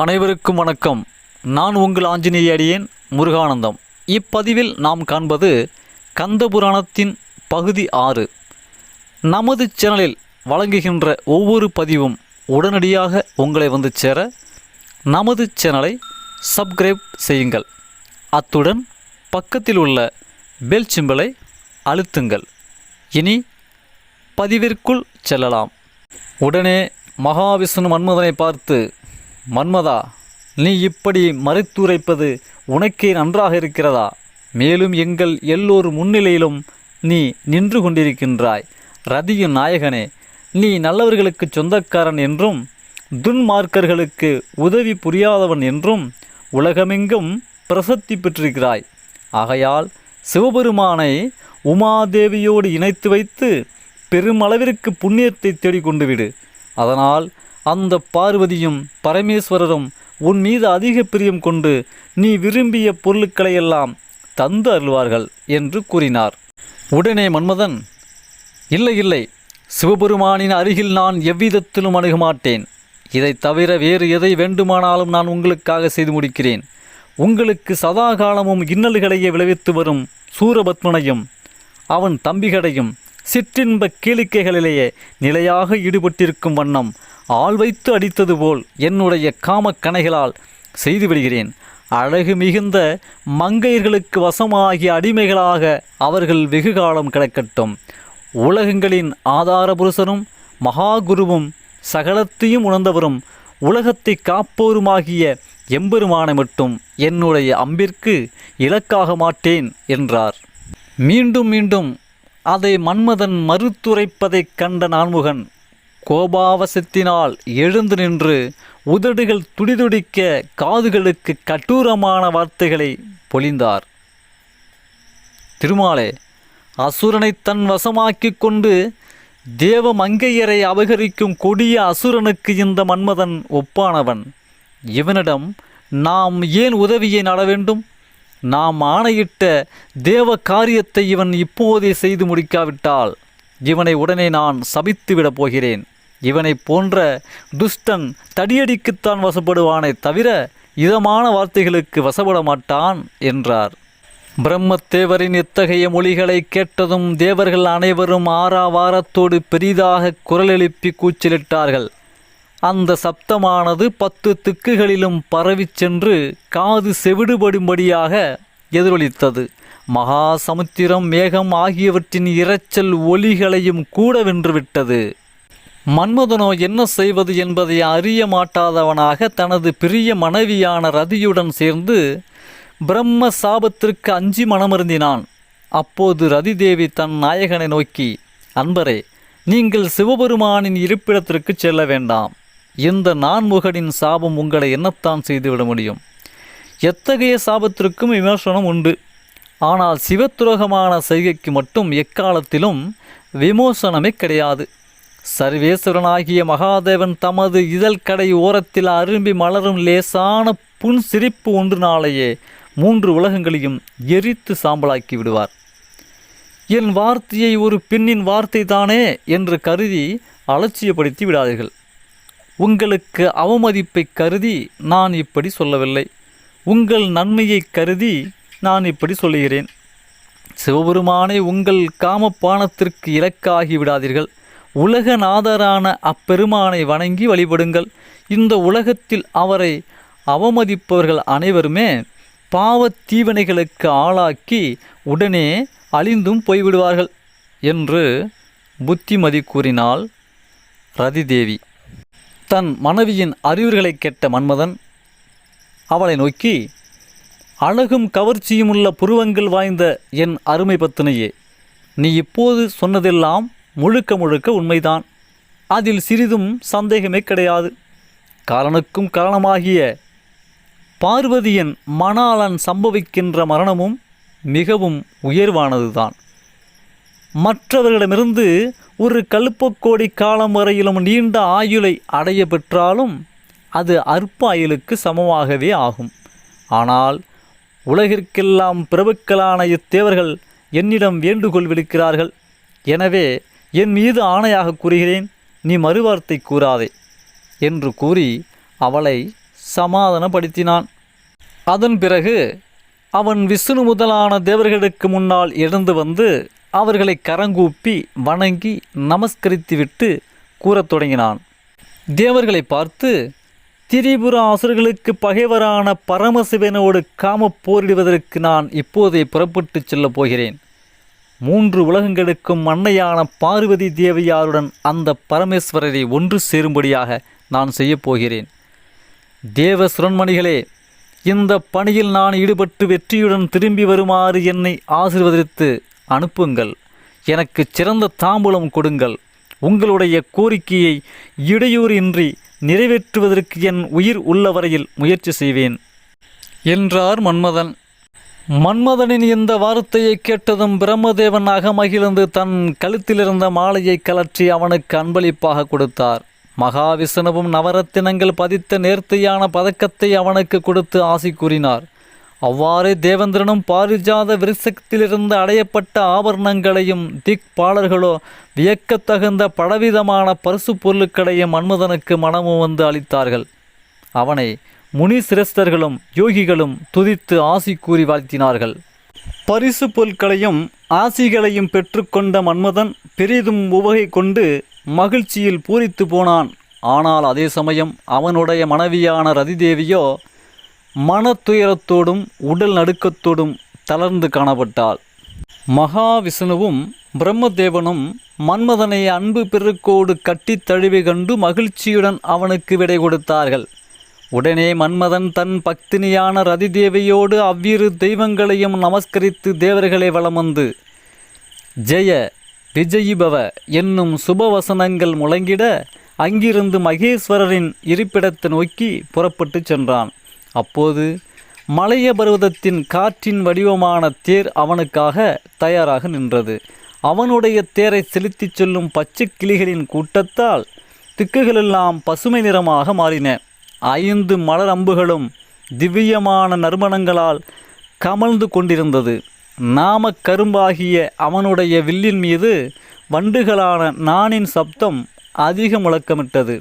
அனைவருக்கும் வணக்கம். நான் உங்கள் ஆஞ்சநேய அடியேன் முருகானந்தம். இப்பதிவில் நாம் காண்பது கந்தபுராணத்தின் பகுதி ஆறு. நமது சேனலில் வழங்குகின்ற ஒவ்வொரு பதிவும் உடனடியாக உங்களை வந்து சேர நமது சேனலை சப்ஸ்கிரைப் செய்யுங்கள். அத்துடன் பக்கத்தில் உள்ள பெல் சிம்பலை அழுத்துங்கள். இனி பதிவிற்குள் செல்லலாம். உடனே மகாவிஷ்ணு மன்மதனை பார்த்து மன்மதா நீ இப்படி மறைத்துரைப்பது உனக்கே நன்றாக இருக்கிறதா? மேலும் எங்கள் எல்லோர் முன்னிலையிலும் நீ நின்று கொண்டிருக்கின்றாய். ரதியின் நாயகனே நீ நல்லவர்களுக்கு சொந்தக்காரன் என்றும் துன்மார்க்கர்களுக்கு உதவி புரியாதவன் என்றும் உலகமெங்கும் பிரசத்தி பெற்றிருக்கிறாய். ஆகையால் சிவபெருமானை உமாதேவியோடு இணைத்து வைத்து பெருமளவிற்கு புண்ணியத்தை தேடிக்கொண்டு விடு. அதனால் அந்த பார்வதியும் பரமேஸ்வரரும் உன் மீது அதிக பிரியம் கொண்டு நீ விரும்பிய பொருட்களையெல்லாம் தந்து அருள்வார்கள் என்று கூறினார். உடனே மன்மதன் இல்லை இல்லை சிவபெருமானின் அருகில் நான் எவ்விதத்திலும் அணுக மாட்டேன் இதைத் தவிர வேறு எதை வேண்டுமானாலும் நான் உங்களுக்காக செய்து முடிக்கிறேன். உங்களுக்கு சதா காலமும் இன்னல்களையே விளைவித்து வரும் சூரபத்மனையும் அவன் தம்பிகளையும் சிற்றின்ப கேளிக்கைகளிலேயே நிலையாக ஈடுபட்டிருக்கும் வண்ணம் ஆள் வைத்து அடித்தது போல் என்னுடைய காமக்கணைகளால் செய்துவிடுகிறேன் அழகு மிகுந்த மங்கையர்களுக்கு வசமாகிய அடிமைகளாக அவர்கள் வெகு காலம் கிடக்கட்டும். உலகங்களின் ஆதார புருஷனும் மகாகுருவும் சகலத்தையும் உணர்ந்தவரும் உலகத்தை காப்போருமாகிய எம்பெருமானை மட்டும் என்னுடைய அம்பிற்கு இலக்காக மாட்டேன் என்றார். மீண்டும் மீண்டும் அதை மன்மதன் மறுத்துரைப்பதைக் கண்ட நான்முகன் கோபாவசத்தினால் எழுந்து நின்று உதடுகள் துடிதுடிக்க காதுகளுக்கு கட்டூரமான வார்த்தைகளை பொழிந்தார். திருமாலே அசுரனை தன் வசமாக்கிக் கொண்டு தேவ மங்கையரை அபகரிக்கும் கொடிய அசுரனுக்கு இந்த மன்மதன் ஒப்பானவன். இவனிடம் நாம் ஏன் உதவியை நட வேண்டும்? நாம் ஆணையிட்ட தேவ காரியத்தை இவன் இப்போதே செய்து முடிக்காவிட்டால் இவனை உடனே நான் சபித்து விடப் போகிறேன். இவனை போன்ற துஷ்டன் தடியடிக்குத்தான் வசப்படுவானே தவிர இதமான வார்த்தைகளுக்கு வசப்பட மாட்டான் என்றார். பிரம்மத்தேவரின் இத்தகைய மொழிகளை கேட்டதும் தேவர்கள் அனைவரும் ஆறாவாரத்தோடு பெரிதாக குரல் எழுப்பி கூச்சலிட்டார்கள். அந்த சப்தமானது பத்து திக்குகளிலும் பரவிச் சென்று காது செவிடுபடும்படியாக எதிரொலித்தது. மகா சமுத்திரம் மேகம் ஆகியவற்றின் இரைச்சல் ஒலிகளையும் கூட வென்றுவிட்டது. மன்மதனோ என்ன செய்வது என்பதை அறிய மாட்டாதவனாக தனது பிரிய மனைவியான ரதியுடன் சேர்ந்து பிரம்ம சாபத்திற்கு அஞ்சி மனமருந்தினான். அப்போது ரதிதேவி தன் நாயகனை நோக்கி அன்பரே நீங்கள் சிவபெருமானின் இருப்பிடத்திற்கு செல்ல வேண்டாம். இந்த நான்முகனின் சாபம் உங்களை என்னத்தான் செய்துவிட முடியும்? எத்தகைய சாபத்திற்கும் விமர்சனம் உண்டு. ஆனால் சிவத்துரோகமான செய்கைக்கு மட்டும் எக்காலத்திலும் விமோசனமே கிடையாது. சர்வேஸ்வரனாகிய மகாதேவன் தமது இதழ் கடை ஓரத்தில் அரும்பி மலரும் லேசான புன் சிரிப்பு ஒன்றினாலேயே மூன்று உலகங்களையும் எரித்து சாம்பலாக்கி விடுவார். என் வார்த்தையை ஒரு பெண்ணின் வார்த்தை தானே என்று கருதி அலட்சியப்படுத்தி விடாதீர்கள். உங்களுக்கு அவமதிப்பை கருதி நான் இப்படி சொல்லவில்லை. உங்கள் நன்மையை கருதி நான் இப்படி சொல்லுகிறேன். சிவபெருமானை உங்கள் காமப்பானத்திற்கு இலக்காகி விடாதீர்கள். உலகநாதரான அப்பெருமானை வணங்கி வழிபடுங்கள். இந்த உலகத்தில் அவரை அவமதிப்பவர்கள் அனைவருமே பாவத் தீவனைகளுக்கு ஆளாக்கி உடனே அழிந்தும் போய்விடுவார்கள் என்று புத்திமதி கூறினாள் ரதிதேவி. தன் மனைவியின் அறிவுரைகளை கேட்ட மன்மதன் அவளை நோக்கி அழகும் கவர்ச்சியும் உள்ள புருவங்கள் வாய்ந்த என் அருமை பத்தினையே நீ இப்போது சொன்னதெல்லாம் முழுக்க முழுக்க உண்மைதான். அதில் சிறிதும் சந்தேகமே கிடையாது. காலனுக்கும் காரணமாகிய பார்வதியின் மணாளன் சம்பவிக்கின்ற மரணமும் மிகவும் உயர்வானதுதான். மற்றவர்களிடமிருந்து ஒரு கழுப்பக்கோடி காலம் வரையிலும் நீண்ட ஆயுளை அடைய பெற்றாலும் அது அற்ப ஆயுளுக்கு சமமாகவே ஆகும். ஆனால் உலகிற்கெல்லாம் பிரபுக்களான இத்தேவர்கள் என்னிடம் வேண்டுகோள் விடுக்கிறார்கள். எனவே என் மீது ஆணையாக கூறுகிறேன் நீ மறுவார்த்தை கூறாதே என்று கூறி அவளை சமாதானப்படுத்தினான். அதன் பிறகு அவன் விஷ்ணு முதலான தேவர்களுக்கு முன்னால் எழுந்து வந்து அவர்களை கரங்கூப்பி வணங்கி நமஸ்கரித்துவிட்டு கூறத் தொடங்கினான். தேவர்களை பார்த்து திரிபுர அசுரர்களுக்கு பகைவரான பரமசிவனோடு காமப் போரிடுவதற்கு நான் இப்போதே புறப்பட்டுச் செல்லப் போகிறேன். மூன்று உலகங்களுக்கும் அன்னையான பார்வதி தேவியாருடன் அந்த பரமேஸ்வரரை ஒன்று சேரும்படியாக நான் செய்யப் போகிறேன். தேவ சுரண்மணிகளே இந்த பணியில் நான் ஈடுபட்டு வெற்றியுடன் திரும்பி வருமாறு என்னை ஆசிர்வதித்து அனுப்புங்கள். எனக்கு சிறந்த தாம்பூலம் கொடுங்கள். உங்களுடைய கோரிக்கையை இடையூறின்றி நிறைவேற்றுவதற்கு என் உயிர் உள்ள வரையில் முயற்சி செய்வேன். என்றார் மன்மதன். மன்மதனின் இந்த வார்த்தையை கேட்டதும் பிரம்மதேவன் அகமகிழ்ந்து தன் கழுத்திலிருந்த மாலையை கலற்றி அவனுக்கு அன்பளிப்பாக கொடுத்தார். மகாவிஷ்ணுவும் நவரத்தினங்கள் பதித்த நேர்த்தியான பதக்கத்தை அவனுக்கு கொடுத்து ஆசி கூறினார். அவ்வாறே தேவேந்திரனும் பாரிஜாத விருசத்திலிருந்து அடையப்பட்ட ஆபரணங்களையும் திக்பாலர்களோ வியக்கத்தகுந்த பலவிதமான பரிசு பொருட்களையும் மன்மதனுக்கு மனமும் வந்து அளித்தார்கள். அவனை முனி சிரஸ்தர்களும் யோகிகளும் துதித்து ஆசி கூறி வாழ்த்தினார்கள். பரிசு பொருட்களையும் ஆசிகளையும் பெற்றுக்கொண்ட மன்மதன் பெரிதும் உவகை கொண்டு மகிழ்ச்சியில் பூரித்து போனான். ஆனால் அதே சமயம் அவனுடைய மனைவியான ரதிதேவியோ மனத்துயரத்தோடும் உடல் நடுக்கத்தோடும் தளர்ந்து காணப்பட்டாள். மகாவிஷ்ணுவும் பிரம்மதேவனும் மன்மதனை அன்பு பெருக்கோடு கட்டித் தழுவி கண்டு மகிழ்ச்சியுடன் அவனுக்கு விடை கொடுத்தார்கள். உடனே மன்மதன் தன் பக்தினியான ரதிதேவியோடு அவ்விரு தெய்வங்களையும் நமஸ்கரித்து தேவர்களை வலம் வந்து ஜெய விஜயிபவ என்னும் சுபவசனங்கள் முழங்கிட அங்கிருந்து மகேஸ்வரரின் இருப்பிடத்தை நோக்கி புறப்பட்டுச் சென்றான். அப்போது மலைய பருவதத்தின் காற்றின் வடிவமான தேர் அவனுக்காக தயாராக நின்றது. அவனுடைய தேரை செலுத்திச் செல்லும் பச்சை கிளிகளின் கூட்டத்தால் திக்குகளெல்லாம் பசுமை நிறமாக மாறின. ஐந்து மலர் அம்புகளும் திவ்யமான நறுமணங்களால் கமழ்ந்து கொண்டிருந்தது. நாம கரும்பாகிய அவனுடைய வில்லின் மீது வண்டுகளான நாணின் சப்தம் அதிக முழக்கமிட்டது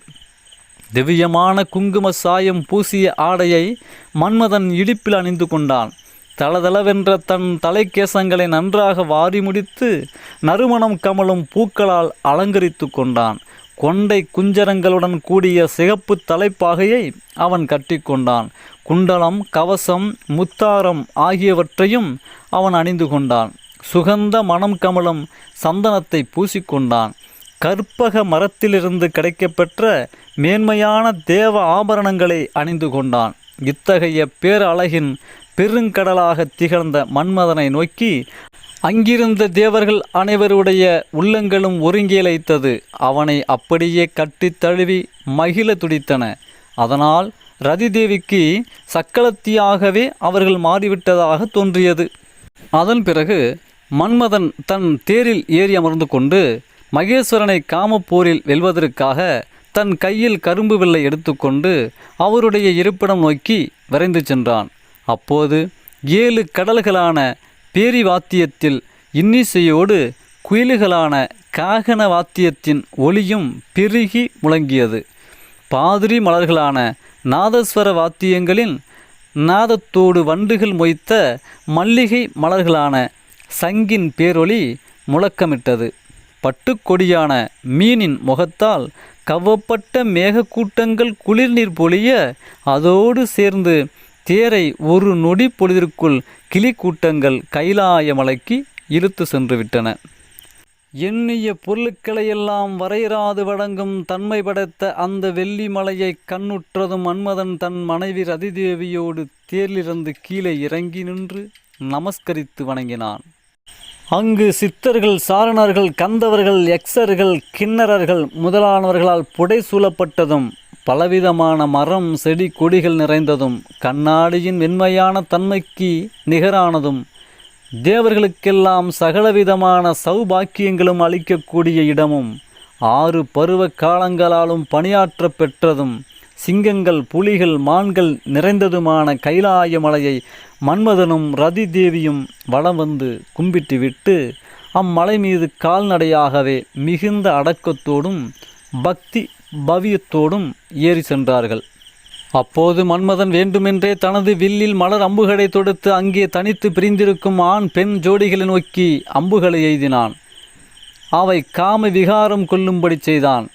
திவ்யமான குங்கும சாயம் பூசிய ஆடையை மன்மதன் இடுப்பில் அணிந்து கொண்டான். தளதளவென்ற தன் தலைக்கேசங்களை நன்றாக வாரி முடித்து நறுமணம் கமலும் பூக்களால் அலங்கரித்து கொண்டான். கொண்டை குஞ்சரங்களுடன் கூடிய சிகப்பு தலைப்பாகையை அவன் கட்டிக்கொண்டான் குண்டலம் கவசம் முத்தாரம் ஆகியவற்றையும் அவன் அணிந்து கொண்டான். சுகந்த மனம் கமலும் சந்தனத்தை பூசிக்கொண்டான் கற்பக மரத்திலிருந்து கிடைக்கப்பெற்ற மேன்மையான தேவ ஆபரணங்களை அணிந்து கொண்டான். இத்தகைய பேரழகின் பெருங்கடலாக திகழ்ந்த மன்மதனை நோக்கி அங்கிருந்த தேவர்கள் அனைவருடைய உள்ளங்களும் ஒருங்கியலைத்தது அவனை அப்படியே கட்டித் தழுவி மகிழ துடித்தன. அதனால் ரதிதேவிக்கு சக்களத்தியாகவே அவர்கள் மாறிவிட்டதாக தோன்றியது. அதன் பிறகு மன்மதன் தன் தேரில் ஏறி அமர்ந்து கொண்டு மகேஸ்வரனை காமப்போரில் வெல்வதற்காக தன் கையில் கரும்பு வில்லை எடுத்துக்கொண்டு அவருடைய இருப்பிடம் நோக்கி விரைந்து சென்றான். அப்போது ஏழு கடல்களான பேரி வாத்தியத்தில் இன்னிசையோடு குயில்களான காகன வாத்தியத்தின் ஒளியும் பெருகி முழங்கியது. பாதிரி மலர்களான நாதஸ்வர வாத்தியங்களின் நாதத்தோடு வண்டுகள் மொய்த்த மல்லிகை மலர்களான சங்கின் பேரொளி முழக்கமிட்டது. பட்டுக்கொடியான மீனின் முகத்தால் கவ்வப்பட்ட மேகக்கூட்டங்கள் குளிர்நீர் பொழிய அதோடு சேர்ந்து தேரை ஒரு நொடி பொழுதிற்குள் கிளி கூட்டங்கள் கைலாய மலைக்கு இழுத்து சென்று விட்டன எண்ணிய பொருட்களையெல்லாம் வரையறாது வழங்கும் தன்மை படைத்த அந்த வெள்ளி மலையை கண்ணுற்றதும் மன்மதன் தன் மனைவி ரதிதேவியோடு தேரிலிருந்து கீழே இறங்கி நின்று நமஸ்கரித்து வணங்கினான். அங்கு சித்தர்கள் சாரணர்கள் கந்தவர்கள் எக்ஸர்கள் கிண்ணறர்கள் முதலானவர்களால் புடை சூழப்பட்டதும் பலவிதமான மரம் செடி கொடிகள் நிறைந்ததும் கண்ணாடியின் வெண்மையான தன்மைக்கு நிகரானதும் தேவர்களுக்கெல்லாம் சகலவிதமான சௌபாக்கியங்களும் அளிக்கக்கூடிய இடமும் ஆறு பருவ காலங்களாலும் பணியாற்ற பெற்றதும் சிங்கங்கள் புலிகள் மான்கள் நிறைந்ததுமான கைலாய மலையை மன்மதனும் ரதி தேவியும் வலம் வந்து கும்பிட்டுவிட்டு அம்மலை மீது கால்நடையாகவே மிகுந்த அடக்கத்தோடும் பக்தி பவியத்தோடும் ஏறி சென்றார்கள். அப்போது மன்மதன் வேண்டுமென்றே தனது வில்லில் மலர் அம்புகளை தொடுத்து அங்கே தனித்து பிரிந்திருக்கும் ஆண் பெண் ஜோடிகளை நோக்கி அம்புகளை எய்தினான். அவை காம விகாரம் கொள்ளும்படி செய்தான்.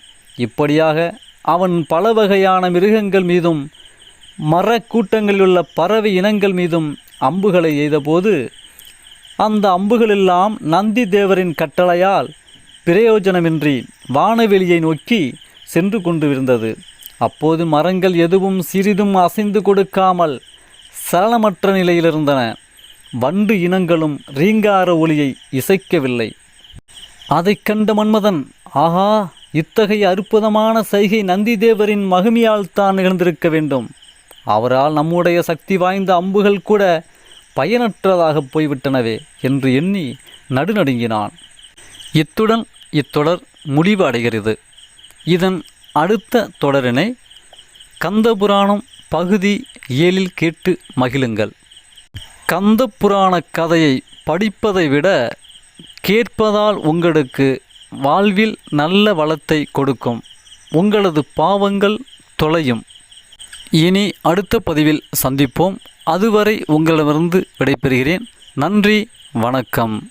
இப்படியாக அவன் பல வகையான மிருகங்கள் மீதும் மரக்கூட்டங்களிலுள்ள பறவை இனங்கள் மீதும் அம்புகளை எய்தபோது அந்த அம்புகளெல்லாம் நந்தி தேவரின் கட்டளையால் பிரயோஜனமின்றி வானவெளியை நோக்கி சென்று கொண்டிருந்தது. அப்போது மரங்கள் எதுவும் சிறிதும் அசைந்து கொடுக்காமல் சலனமற்ற நிலையிலிருந்தன. வண்டு இனங்களும் ரீங்கார ஒளியை இசைக்கவில்லை. அதைக் கண்ட மன்மதன் ஆஹா! இத்தகைய அற்புதமான சைகை நந்திதேவரின் மகிமையால் தான் நிகழ்ந்திருக்க வேண்டும். அவரால் நம்முடைய சக்தி வாய்ந்த அம்புகள் கூட பயனற்றதாக போய்விட்டனவே என்று எண்ணி நடுநடுங்கினான். இத்துடன் இத்தொடர் முடிவு அடைகிறது. இதன் அடுத்த தொடரினை கந்தபுராணம் பகுதி ஏழில் கேட்டு மகிழுங்கள். கந்தபுராண கதையை படிப்பதை விட கேட்பதால் உங்களுக்கு வாழ்வில் நல்ல வளத்தை கொடுக்கும். உங்களது பாவங்கள் தொலையும். இனி அடுத்த பதிவில் சந்திப்போம். அதுவரை உங்களிடமிருந்து விடைபெறுகிறேன். நன்றி வணக்கம்.